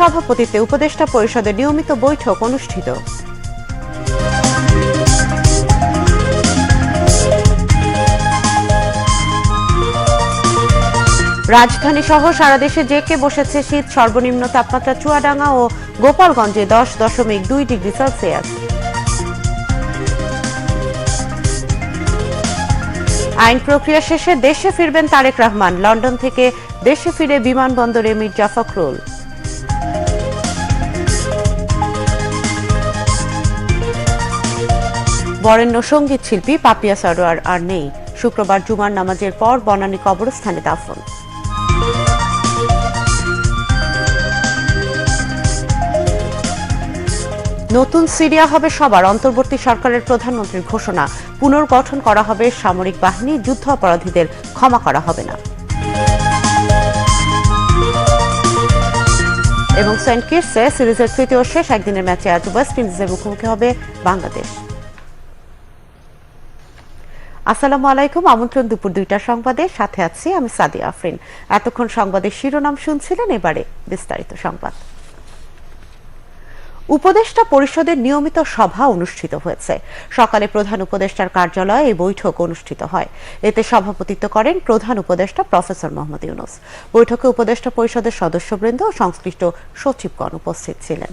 সভাপতিত্বে উপদেষ্টা পরিষদের নিয়মিত বৈঠক অনুষ্ঠিত। রাজধানী সহ সারা দেশে জেকে বসেছে শীত সর্বনিম্ন তাপমাত্রা চুয়াডাঙ্গা ও গোপালগঞ্জে দশ দশমিক দুই ডিগ্রি সেলসিয়াস। আইন প্রক্রিয়া শেষে দেশে ফিরবেন তারেক রহমান, লন্ডন থেকে দেশে ফিরে বিমানবন্দরে মির্জা ফখরুল। বরেণ্য সংগীত শিল্পী পাপিয়া সরোয়ার আর নেই। শুক্রবার জুমার নামাজের পর বনানী কবরস্থানে দাফন। নতুন সিরিয়া হবে সবার। অন্তর্বর্তী সরকারের প্রধানমন্ত্রীর ঘোষণা। পুনর্গঠন করা হবে সামরিক বাহিনী, যুদ্ধ অপরাধীদের ক্ষমা করা হবে না। এবং সেন্ট কিটসে সিরিজের তৃতীয় শেষ একদিনের ম্যাচে আজ ওয়েস্ট ইন্ডিজের মুখোমুখি হবে বাংলাদেশ। আসসালামু আলাইকুম, আমন্ত্রণ দুপুর দুইটা সংবাদে। সাথে আছি আমি সাদিয়া আফরিন। এতক্ষণ সংবাদের শিরোনাম শুনছিলেন, এবারে বিস্তারিত সংবাদ। উপদেষ্টা পরিষদের নিয়মিত সভা অনুষ্ঠিত হয়েছে। সকালে প্রধান উপদেষ্টার কার্যালয়ে এই বৈঠক অনুষ্ঠিত হয়। এতে সভাপতিত্ব করেন প্রধান উপদেষ্টা প্রফেসর মোহাম্মদ ইউনুস। বৈঠকে উপদেষ্টা পরিষদের সদস্যবৃন্দ ও সংশ্লিষ্ট সচিবগণ উপস্থিত ছিলেন।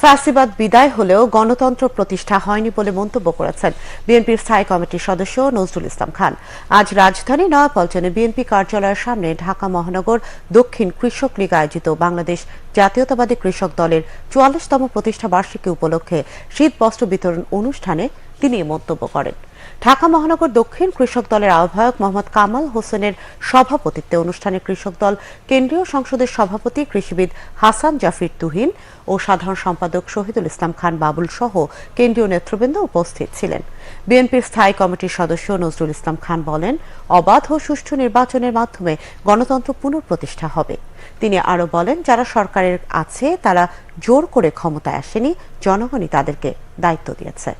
ফ্যাসিবাদ বিদায় হলেও গণতন্ত্র প্রতিষ্ঠা হয়নি বলে মন্তব্য করেছেন বিএনপির স্থায়ী কমিটির সদস্য নজরুল ইসলাম খান। আজ রাজধানী নয়াপল্টনে বিএনপি কার্যালয়ের সামনে ঢাকা মহানগর দক্ষিণ কৃষক লীগ আয়োজিত বাংলাদেশ জাতীয়তাবাদী কৃষক দলের চুয়াল্লিশতম প্রতিষ্ঠা বার্ষিকী উপলক্ষে শীতবস্ত্র বিতরণ অনুষ্ঠানে তিনি মন্তব্য করেন। ঢাকা মহানগর দক্ষিণ কৃষক দলের আহ্বায়ক মোহাম্মদ কামাল হোসেনের সভাপতিত্বে অনুষ্ঠানে কৃষক দল কেন্দ্রীয় সংসদের সভাপতি কৃষিবিদ হাসান জাফির তুহিন ও সাধারণ সম্পাদক শহীদুল ইসলাম খান বাবুল সহ কেন্দ্রীয় নেতৃবৃন্দ উপস্থিত ছিলেন। বিএনপির স্থায়ী কমিটির সদস্য নজরুল ইসলাম খান বলেন, অবাধ ও সুষ্ঠু নির্বাচনের মাধ্যমে গণতন্ত্র পুনঃপ্রতিষ্ঠা হবে। তিনি আরও বলেন, যারা সরকারের আছে তারা জোর করে ক্ষমতায় আসেনি, জনগণই তাদেরকে দায়িত্ব দিয়েছে।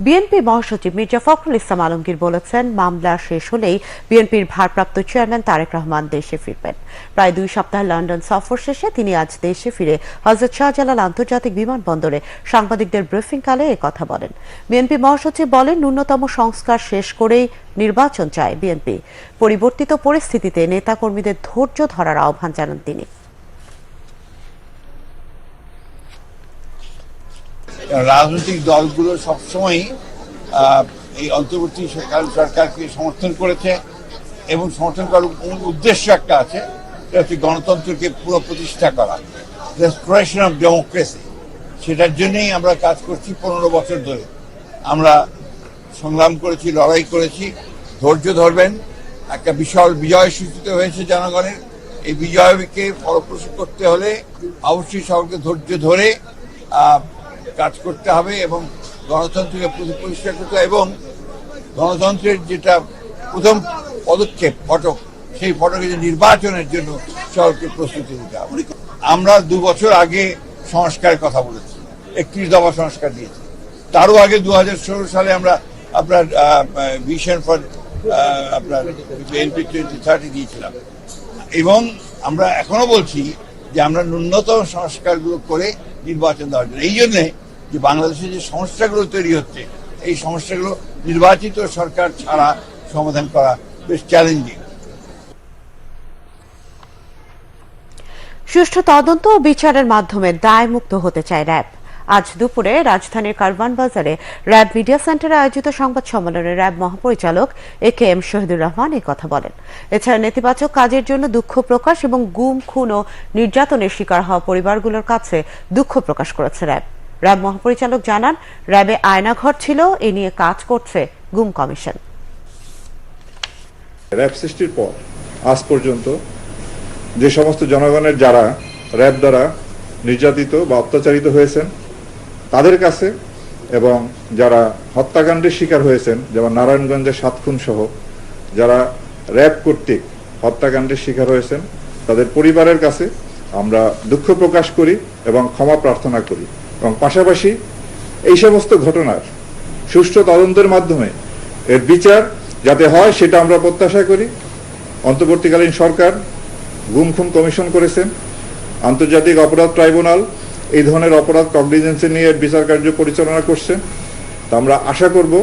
বিএনপি মহাসচিব মির্জা ফখরুল ইসলাম আলমগীর বলেছেন, মামলা শেষ হলেই বিএনপির ভারপ্রাপ্ত চেয়ারম্যান তারেক রহমান দেশে ফিরবেন। প্রায় দুই সপ্তাহ লন্ডন সফর শেষে তিনি আজ দেশে ফিরে হজরত শাহজালাল আন্তর্জাতিক বিমানবন্দরে সাংবাদিকদের ব্রিফিংকালে কথা বলেন। বিএনপি মহাসচিব বলেন, ন্যূনতম সংস্কার শেষ করেই নির্বাচন চায় বিএনপি। পরিবর্তিত পরিস্থিতিতে নেতাকর্মীদের ধৈর্য ধরার আহ্বান জানান তিনি। রাজনৈতিক দলগুলো সবসময় আহ, এই অন্তর্বর্তী সরকার সরকারকে সমর্থন করেছে এবং সমর্থন করার উদ্দেশ্য একটা আছে হচ্ছে গণতন্ত্রকে পুরো প্রতিষ্ঠা করা রেস্টোরেশন অফ ডেমোক্রেসি সেটার জন্যেই আমরা কাজ করছি পনেরো বছর ধরে। আমরা সংগ্রাম করেছি লড়াই করেছি ধৈর্য ধরবেন। একটা বিশাল বিজয় সূচিত হয়েছে জনগণের। এই বিজয়কে ফলপ্রসূ করতে হলে অবশ্যই সকলকে ধৈর্য ধরে কাজ করতে হবে এবং গণতন্ত্রকে পরিষ্কার করতে হবে এবং গণতন্ত্রের যেটা প্রথম পদক্ষেপ, ফটক, সেই ফটকে যে নির্বাচনের জন্য সকলকে প্রস্তুতি নিতে হবে। আমরা দু বছর আগে সংস্কারের কথা বলেছি, একত্রিশ দফা সংস্কার দিয়েছি। তারও আগে দু হাজার ষোলো সালে আমরা আপনার ভিশন ফর আপনার এনপি টোয়েন্টি থার্টি দিয়েছিলাম। এবং আমরা এখনও বলছি যে আমরা ন্যূনতম সংস্কারগুলো করে নির্বাচন দেওয়ার জন্য। এই জন্যে যে বাংলাদেশে যে সমস্যাগুলো তৈরি হচ্ছে, এই সমস্যাগুলো নির্বাচিত সরকার ছাড়া সমাধান করা বেশ চ্যালেঞ্জিং সুষ্ঠু তদন্ত ও বিচারের মাধ্যমে দায়মুক্ত হতে চায় র্যাব। আজ দুপুরে রাজধানীর কারওয়ান বাজারে র্যাব মিডিয়া সেন্টারে আয়োজিত সংবাদ সম্মেলনে র্যাব মহাপরিচালক A K M Shahidur Rahman এই কথা বলেন। এছাড়া নেতিবাচক কাজের জন্য দুঃখ প্রকাশ এবং গুম, খুন ও নির্যাতনের শিকার হওয়া পরিবারগুলোর কাছে দুঃখ প্রকাশ করেছে র্যাব। র্যাব মহাপরিচালক জানান, র্যাবে আয়নাঘর ছিল, এ নিয়ে কাজ করছে গুম কমিশন। র্যাব সৃষ্টির পর আজ পর্যন্ত যে সমস্ত জনগণের যারা র্যাব দ্বারা নির্যাতিত বা অত্যাচারিত হয়েছেন তাদের কাছে এবং যারা হত্যাকাণ্ডের শিকার হয়েছেন, যেমন নারায়ণগঞ্জের সাত খুন সহ, যারা র্যাব কর্তৃক হত্যাকাণ্ডের শিকার হয়েছেন, তাদের পরিবারের কাছে আমরা দুঃখ প্রকাশ করি এবং ক্ষমা প্রার্থনা করি। এবং পাশাপাশি এই সমস্ত ঘটনার সুষ্ঠু তদন্তের মাধ্যমে এর বিচার যাতে হয় সেটা আমরা প্রত্যাশা করি। অন্তর্বর্তীকালীন সরকার গুম খুন কমিশন করেছেন। আন্তর্জাতিক অপরাধ ট্রাইব্যুনাল এই ধরনের অপরাধ কগনিজেন্সি নিয়ে বিচার কার্য পরিচালনা করছে। তা আমরা আশা করব,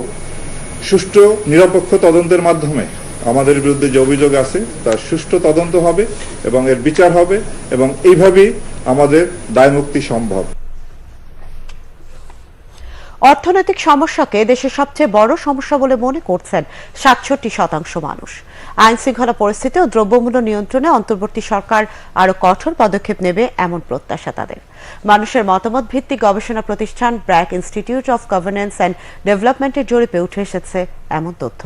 সুষ্ঠু, নিরপেক্ষ তদন্তের মাধ্যমে আমাদের বিরুদ্ধে যে অভিযোগ আছে তার সুষ্ঠু তদন্ত হবে এবং এর বিচার হবে এবং এইভাবেই আমাদের দায়মুক্তি সম্ভব। অর্থনৈতিক সমস্যাকে দেশের সবচেয়ে বড় সমস্যা বলে মনে করছেন সাতষট্টি শতাংশ মানুষ। আইন শৃঙ্খলা পরিস্থিতি ও দ্রব্যমূল্য নিয়ন্ত্রণে অন্তর্বর্তী সরকার আরও কঠোর পদক্ষেপ নেবে এমন প্রত্যাশা তাদের। মানুষের মতামত ভিত্তিক গবেষণা প্রতিষ্ঠান BRAC institute of governance and ডেভেলপমেন্টের জরিপে উঠে এসেছে এমন তথ্য।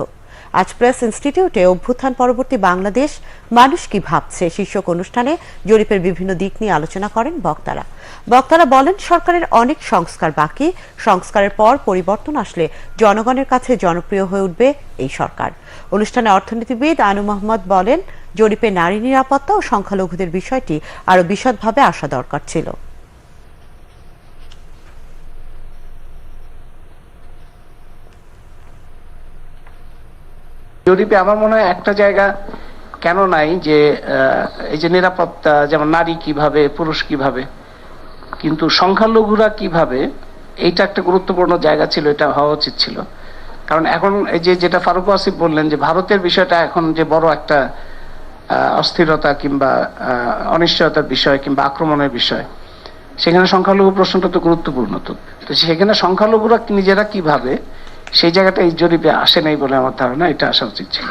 আজ প্রেস ইনস্টিটিউটে অভ্যুত্থান পরবর্তী বাংলাদেশ, মানুষ কি ভাবছে শীর্ষক অনুষ্ঠানে জরিপের বিভিন্ন দিক নিয়ে আলোচনা করেন বক্তারা। বক্তারা বলেন, সরকারের অনেক সংস্কার বাকি। সংস্কারের পর পরিবর্তন আসলে জনগণের কাছে জনপ্রিয় হয়ে উঠবে এই সরকার। অনুষ্ঠানে অর্থনীতিবিদ আনু মোহাম্মদ বলেন, জরিপে নারী নিরাপত্তা ও সংখ্যালঘুদের বিষয়টি আরও বিশদভাবে আসা দরকার ছিল। জরিপে আমার মনে হয় একটা জায়গা কেন নাই যে এই যে নিরাপত্তা, যেমন নারী কীভাবে, পুরুষ কীভাবে, কিন্তু সংখ্যালঘুরা কীভাবে, এইটা একটা গুরুত্বপূর্ণ জায়গা ছিল, এটা হওয়া উচিত ছিল। কারণ এখন এই যে যেটা ফারুক আসিফ বললেন যে ভারতের বিষয়টা এখন যে বড় একটা অস্থিরতা কিংবা অনিশ্চয়তার বিষয় কিংবা আক্রমণের বিষয়, সেখানে সংখ্যালঘু প্রশ্নটা তো গুরুত্বপূর্ণ তো। তো সেখানে সংখ্যালঘুরা নিজেরা কীভাবে সেই জায়গাটা এই জরিপে আসে নাই বলে আমার ধারণা, এটা আসা উচিত ছিল।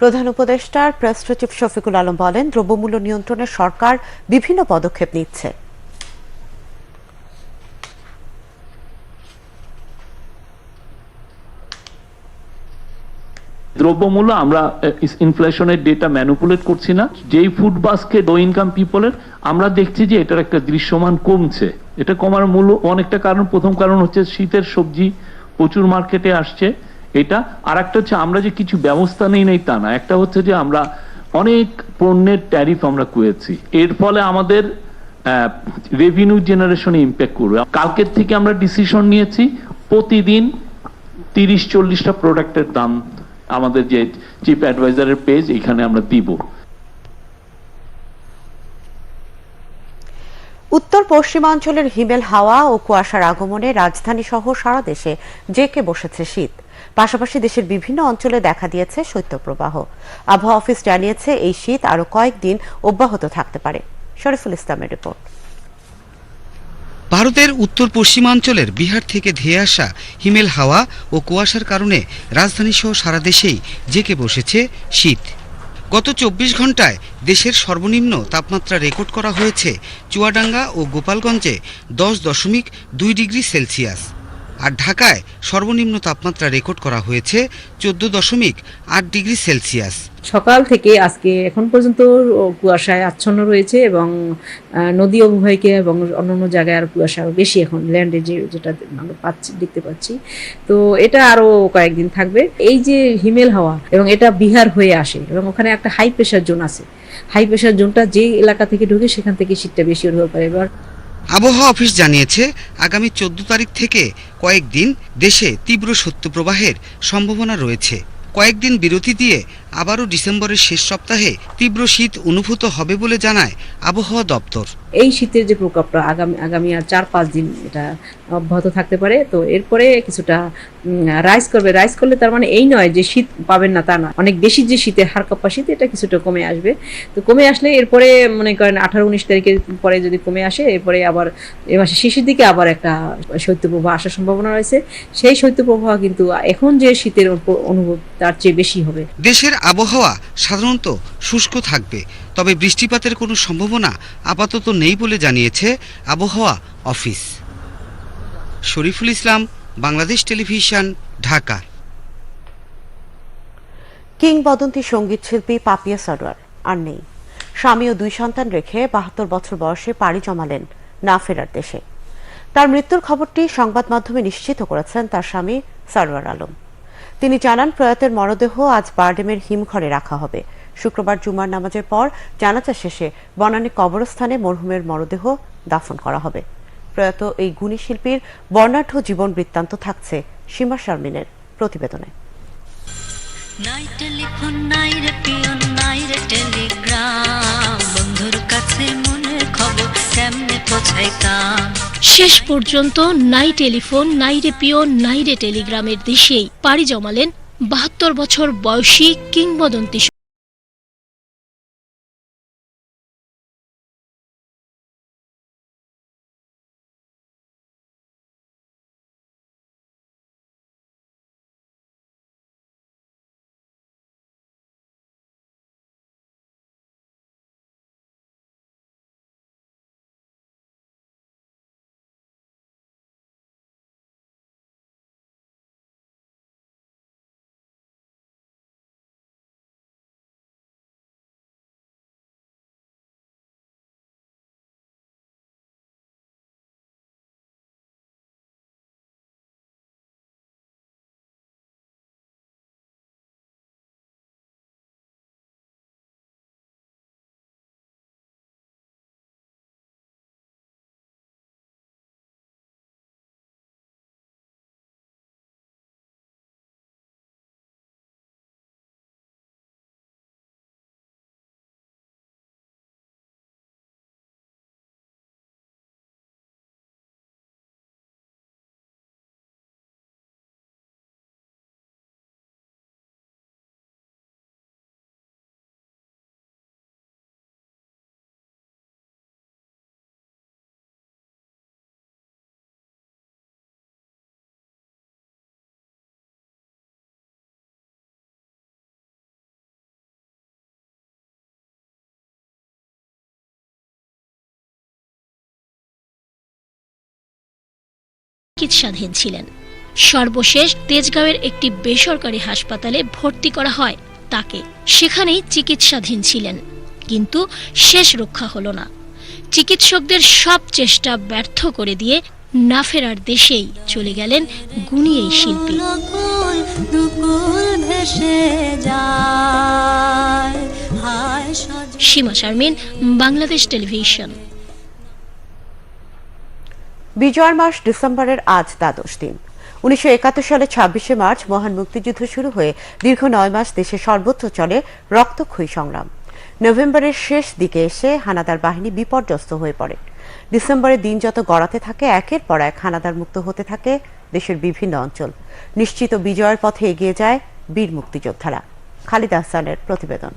প্রধান উপদেষ্টার প্রেস সচিব শফিকুল আলম বলেন, দ্রব্যমূল্য নিয়ন্ত্রণে সরকার বিভিন্ন পদক্ষেপ নিচ্ছে। দ্রব্যমূল্য আমরা ইনফ্লেশনের ডেটা ম্যানুপুলেট করছি না। যেই ফুড বাস্কেট লো ইনকাম পিপলের আমরা দেখছি যে এটার একটা দৃশ্যমান কমছে। এটা কমার মূল অনেকটা কারণ, প্রথম কারণ হচ্ছে শীতের সবজি প্রচুর মার্কেটে আসছে। এটা আর একটা হচ্ছে আমরা যে কিছু ব্যবস্থা নেই নেই তা না। একটা হচ্ছে যে আমরা অনেক পণ্যের ট্যারিফ আমরা কুয়েছি। এর ফলে আমাদের রেভিনিউ জেনারেশনে ইম্প্যাক্ট করবে। কালকের থেকে আমরা ডিসিশন নিয়েছি, প্রতিদিন তিরিশ চল্লিশটা প্রোডাক্টের দাম আমাদের যে চিপ অ্যাডভাইজারের পেজ, এখানে আমরা দিব। উত্তর পশ্চিমাঞ্চলের হিমেল হাওয়া ও কুয়াশার আগমনে রাজধানী সহ সারা দেশে জেকে বসেছে শীত। পাশাপাশি দেশের বিভিন্ন অঞ্চলে দেখা দিয়েছে শৈত্যপ্রবাহ। আবহাওয়া অফিস জানিয়েছে, এই শীত আরও কয়েকদিন অব্যাহত থাকতে পারে। শরীফুল ইসলামের রিপোর্ট। ভারতের উত্তর পশ্চিমাঞ্চলের বিহার থেকে ধেয়ে আসা হিমেল হাওয়া ও কুয়াশার কারণে রাজধানীসহ সারা দেশেই জেকে বসেছে শীত। গত চব্বিশ ঘন্টায় দেশের সর্বনিম্ন তাপমাত্রা রেকর্ড করা হয়েছে চুয়াডাঙ্গা ও গোপালগঞ্জে দশ দশমিক দুই ডিগ্রি সেলসিয়াস। আর ঢাকায় সর্বনিম্ন তাপমাত্রা রেকর্ড করা হয়েছে চোদ্দ দশমিক আট ডিগ্রি সেলসিয়াস। সকাল থেকে আজকে এখন পর্যন্ত কুয়াশায় আচ্ছন্ন রয়েছে এবং নদী অববাহিকা এবং অন্যান্য জায়গায় আর কুয়াশা আরও বেশি এখন ল্যান্ডে যে, যেটা আমরা পাচ্ছি, দেখতে পাচ্ছি। তো এটা আরও কয়েকদিন থাকবে। এই যে হিমেল হাওয়া এবং এটা বিহার হয়ে আসে এবং ওখানে একটা হাই প্রেশার জোন আছে। হাই প্রেশার জোনটা যে এলাকা থেকে ঢুকে সেখান থেকে শীতটা বেশি অনুভব করে এবার আবহাওয়া অফিস জানিয়েছে, আগামী চোদ্দ তারিখ থেকে কয়েকদিন দেশে তীব্র শৈত্যপ্রবাহের সম্ভাবনা রয়েছে। কয়েকদিন বিরতি দিয়ে আবারও ডিসেম্বরের শেষ সপ্তাহে তীব্র শীত অনুভূত হবে বলে জানায় আবহাওয়া দপ্তর। এই শীতের যে প্রকোপটা আগামী আগামী আর চার পাঁচ দিন এটা অব্যাহত থাকতে পারে। তো এরপরে কিছুটা রাইজ করবে। রাইজ করলে তার মানে এই নয় যে শীত পাবেন না তা না অনেক বেশি যে শীতের হার কাপ্পা শীত এটা কিছুটা কমে আসবে। তো কমে আসলে এরপরে মনে করেন আঠারো উনিশ তারিখের পরে যদি কমে আসে এরপরে আবার এ মাসের শেষের দিকে আবার একটা শৈত্যপ্রবাহ আসার সম্ভাবনা রয়েছে। সেই শৈত্যপ্রবাহ কিন্তু এখন যে শীতের অনুভব তার চেয়ে বেশি হবে। দেশের আবহাওয়া সাধারণত শুষ্ক থাকবে, তবে বৃষ্টিপাতের কোনো সম্ভাবনা আপাতত নেই বলে জানিয়েছে আবহাওয়া অফিস। শরীফুল ইসলাম, বাংলাদেশ টেলিভিশন, ঢাকা। কিংবদন্তি সংগীত শিল্পী পাপিয়া সরোয়ার আর নেই। স্বামী ও দুই সন্তান রেখে বাহাত্তর বছর বয়সে পাড়ি জমালেন না ফেরার দেশে। তার মৃত্যুর খবরটি সংবাদ মাধ্যমে নিশ্চিত করেছেন তার স্বামী সরোয়ার আলম। তিনি জানান, প্রয়াতের মরদেহ আজ বারডেমের হিমঘরে রাখা হবে। শুক্রবার জুমার নামাজের পর জানাজা শেষে বনানী কবরস্থানে মরহুমের মরদেহ দাফন করা হবে। প্রয়াত এই গুণী শিল্পীর বর্ণাঢ্য জীবন বৃত্তান্ত থাকছে সীমা শারমিনের প্রতিবেদনে। নাই টেলিফোন নাই রে পিয়ন নাই রে টেলিগ্রাম শেষ পর্যন্ত নাই টেলিফোন, নাই রে নাই রে টেলিগ্রামের দিশেই পাড়ি জমালেন বাহাত্তর বছর বয়সী কিংবদন্তি চিকিৎসাধীন ছিলেন। সর্বশেষ তেজগাঁওয়ের একটি বেসরকারি হাসপাতালে ভর্তি করা হয়। তাকে সেখানেই চিকিৎসাধীন ছিলেন। কিন্তু শেষ রক্ষা হলো না। চিকিৎসকদের সব চেষ্টা ব্যর্থ করে দিয়ে না ফেরার দেশেই চলে গেলেন গুণী এই শিল্পী। সীমা শারমিন বাংলাদেশ টেলিভিশন। বিজয়ের মাস ডিসেম্বরের আজ দ্বাদশ দিন। উনিশশো একাত্তর সালে ছাব্বিশে মার্চ মহান মুক্তিযুদ্ধ শুরু হয়ে দীর্ঘ নয় মাস দেশে সর্বত্র চলে রক্তক্ষয়ী সংগ্রাম। নভেম্বরের শেষ দিকে এসে হানাদার বাহিনী বিপর্যস্ত হয়ে পড়ে। ডিসেম্বরের দিন যত গড়াতে থাকে, একের পর এক হানাদার মুক্ত হতে থাকে দেশের বিভিন্ন অঞ্চল। নিশ্চিত বিজয়ের পথে এগিয়ে যায় বীর মুক্তিযোদ্ধারা। খালিদ আহসানের প্রতিবেদন।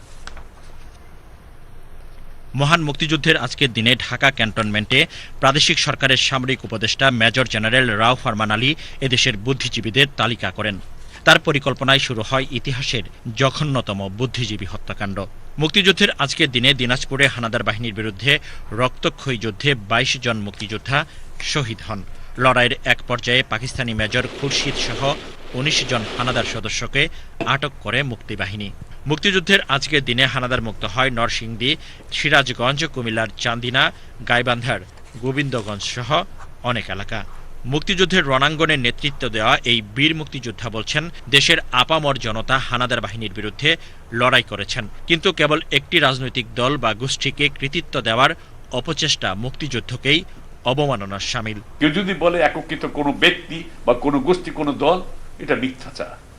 মহান মুক্তিযুদ্ধের আজকের দিনে ঢাকা ক্যান্টনমেন্টে প্রাদেশিক সরকারের সামরিক উপদেষ্টা মেজর জেনারেল রাও ফারমান আলী এদেশের বুদ্ধিজীবীদের তালিকা করেন। তার পরিকল্পনায় শুরু হয় ইতিহাসের জঘন্যতম বুদ্ধিজীবী হত্যাকাণ্ড। মুক্তিযুদ্ধের আজকের দিনে দিনাজপুরে হানাদার বাহিনীর বিরুদ্ধে রক্তক্ষয়ী যুদ্ধে বাইশ জন মুক্তিযোদ্ধা শহীদ হন। লড়াইয়ের এক পর্যায়ে পাকিস্তানি মেজর খুরশিদ সহ উনিশ জন হানাদার সদস্যকে আটক করে মুক্তিবাহিনী। মুক্তিযুদ্ধের আজকের দিনে হানাদার মুক্ত হয় নরসিংদী, সিরাজগঞ্জ, কুমিল্লার চান্দিনা, গাইবান্ধার গোবিন্দগঞ্জ সহ অনেক এলাকা। মুক্তিযুদ্ধের রণাঙ্গনে নেতৃত্ব দেওয়া এই বীর মুক্তিযোদ্ধা বলছেন, দেশের আপামর জনতা হানাদার বাহিনীর বিরুদ্ধে লড়াই করেছেন। কিন্তু কেবল একটি রাজনৈতিক দল বা গোষ্ঠীকে কৃতিত্ব দেওয়ার অপচেষ্টা মুক্তিযুদ্ধকেই অবমাননার সামিল। কেউ যদি বলে একত্রিত কোনো ব্যক্তি বা কোনো গোষ্ঠী, কোনো দল, এটা মিথ্যাচার।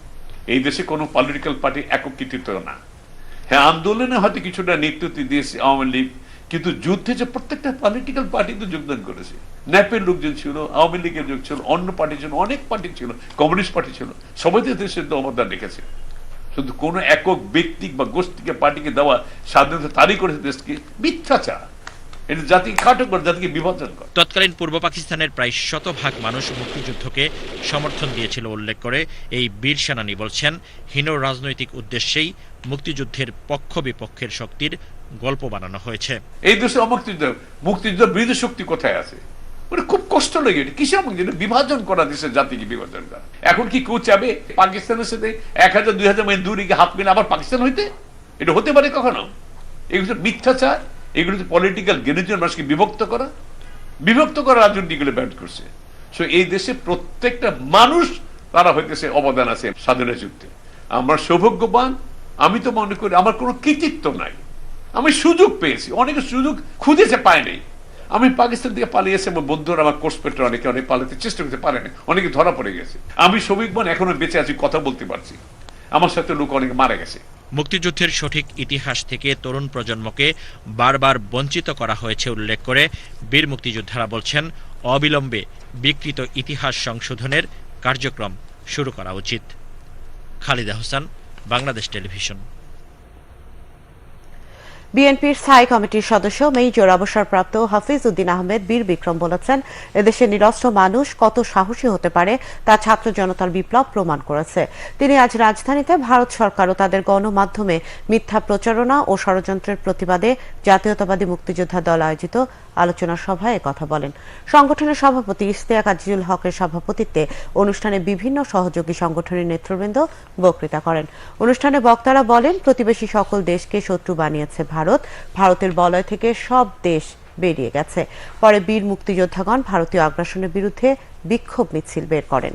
এই দেশে কোনো পলিটিক্যাল পার্টি একত্রিত না। হ্যাঁ আন্দোলনে হয়তো কিছুটা নেতৃত্ব দিয়েছে আওয়ামী লীগ, কিন্তু যুদ্ধে যে প্রত্যেকটা পলিটিক্যাল পার্টি তো যোগদান করেছে। ন্যাপের লোকজন ছিল, আওয়ামী লীগের লোক ছিল, অন্য পার্টি ছিল, অনেক পার্টি ছিল কমিউনিস্ট পার্টি ছিল সবাই দেশের অবদান রেখেছে। শুধু কোনো একক ব্যক্তি বা গোষ্ঠীকে পার্টিকে দেওয়া স্বাধীনতা তারই করেছে দেশকে। মিথ্যাচার। এটা জাতিকে খাটো করে জাতিকে বিভাজন করে। তৎকালীন পূর্ব পাকিস্তানের প্রায় শতভাগ মানুষ মুক্তিযুদ্ধকে সমর্থন দিয়েছিল উল্লেখ করে এই বীর সেনানী বলছেন হীন রাজনৈতিক উদ্দেশ্যেই মুক্তিযুদ্ধের পক্ষ বিপক্ষের শক্তির গল্প বানানো হয়েছে। এই দেশে অমুক্তিযুদ্ধ মুক্তিযুদ্ধ বিরোধী শক্তি কোথায় আছে? ওটা খুব কষ্ট লাগে এটা। কিসের মুক্তিযুদ্ধ বিভাজন করা দেশের জাতিকে বিভাজন করা। এখন কি কেউ চাবে পাকিস্তানের সাথে এক হাজার দুই হাজার মাইল দূরে গিয়ে হাত মিলে আবার পাকিস্তান হইতে? এটা হতে পারে কখনো? এগুলো মিথ্যাচার। এগুলো পলিটিক্যাল গেনিজন মানুষকে বিভক্ত করা বিভক্ত করা রাজনীতিগুলো ব্যান্ড করছে। সো এই দেশে প্রত্যেকটা মানুষ তারা হইতেছে অবদান আছে স্বাধীনতা যুদ্ধে। আমার সৌভাগ্যবান, আমি তো মনে করি আমার কোনো কৃতিত্ব নাই। আমি সুযোগ পেয়েছি, অনেকে সুযোগ খুঁজেছে পায় নাই। আমি পাকিস্তান থেকে পালিয়েছি আমার বন্ধুরা আমার কোর্স পেটে অনেকে অনেক পালাতে চেষ্টা করতে পারেনি অনেকে ধরা পড়ে গেছে। আমি সৌভিকবান এখনও বেঁচে আছি, কথা বলতে পারছি। আমার সাথে লোক অনেক মারা গেছে। মুক্তিযুদ্ধের সঠিক ইতিহাস থেকে তরুণ প্রজন্মকে বারবার বঞ্চিত করা হয়েছে উল্লেখ করে বীর মুক্তিযোদ্ধারা বলছেন, অবিলম্বে বিকৃত ইতিহাস সংশোধনের কার্যক্রম শুরু করা উচিত। খালিদা হোসেন, বাংলাদেশ টেলিভিশন। বিএনপির স্থায়ী কমিটির সদস্য মেজর অবসরপ্রাপ্ত হাফিজ উদ্দিন আহমেদ বীর বিক্রম বলেছেন এদেশের নিরস্ত্র মানুষ কত সাহসী হতে পারে তা ছাত্র জনতার বিপ্লব প্রমাণ করেছে। তিনি আজ রাজধানীতে ভারত সরকার ও তাদের গণমাধ্যমে মিথ্যা প্রচারণা ও ষড়যন্ত্রের প্রতিবাদে জাতীয়তাবাদী মুক্তিযোদ্ধা দল আয়োজিত আলোচনা সভায় কথা বলেন। সংগঠনের সভাপতি ইশতিয়াক আজিজুল হকের সভাপতিত্বে অনুষ্ঠানে বিভিন্ন সহযোগী সংগঠনের নেতৃবৃন্দ বক্তৃতা করেন। অনুষ্ঠানে বক্তারা বলেন, প্রতিবেশী সকল দেশকে শত্রু বানিয়েছে ভারত। ভারতের বলয় থেকে সব দেশ বেরিয়ে গেছে। পরে বীর মুক্তিযোদ্ধাগণ ভারতীয় আগ্রাসনের বিরুদ্ধে বিক্ষোভ মিছিল বের করেন।